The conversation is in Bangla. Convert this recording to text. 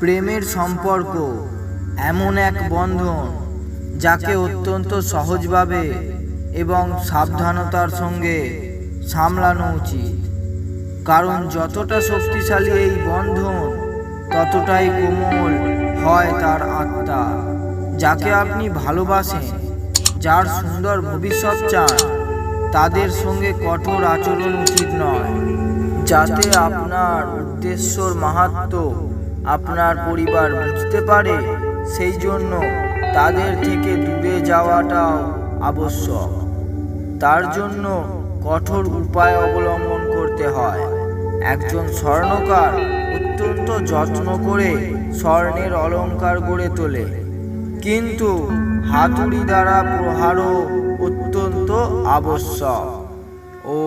প্রেমের সম্পর্ক এমন এক বন্ধন যাকে অত্যন্ত সহজভাবে এবং সাবধানতার সঙ্গে সামলানো উচিত। কারণ যতটা শক্তিশালী এই বন্ধন, ততটাই কোমল হয় তার আত্মা, যাকে আপনি ভালোবাসেন, যার সুন্দর ভবিষ্যৎ চান, তাদের সঙ্গে কঠোর আচরণ উচিত নয়, যাতে আপনার উদ্দেশ্যর মাহাত্ম আপনার পরিবার বুঝতে পারে সেই জন্য তাদের থেকে দূরে যাওয়াটাও আবশ্যক। তার জন্য কঠোর উপায় অবলম্বন করতে হয়। একজন স্বর্ণকার অত্যন্ত যত্ন করে স্বর্ণের অলংকার গড়ে তোলে। কিন্তু হাতুড়ি দ্বারা প্রহারও অত্যন্ত আবশ্যক। ও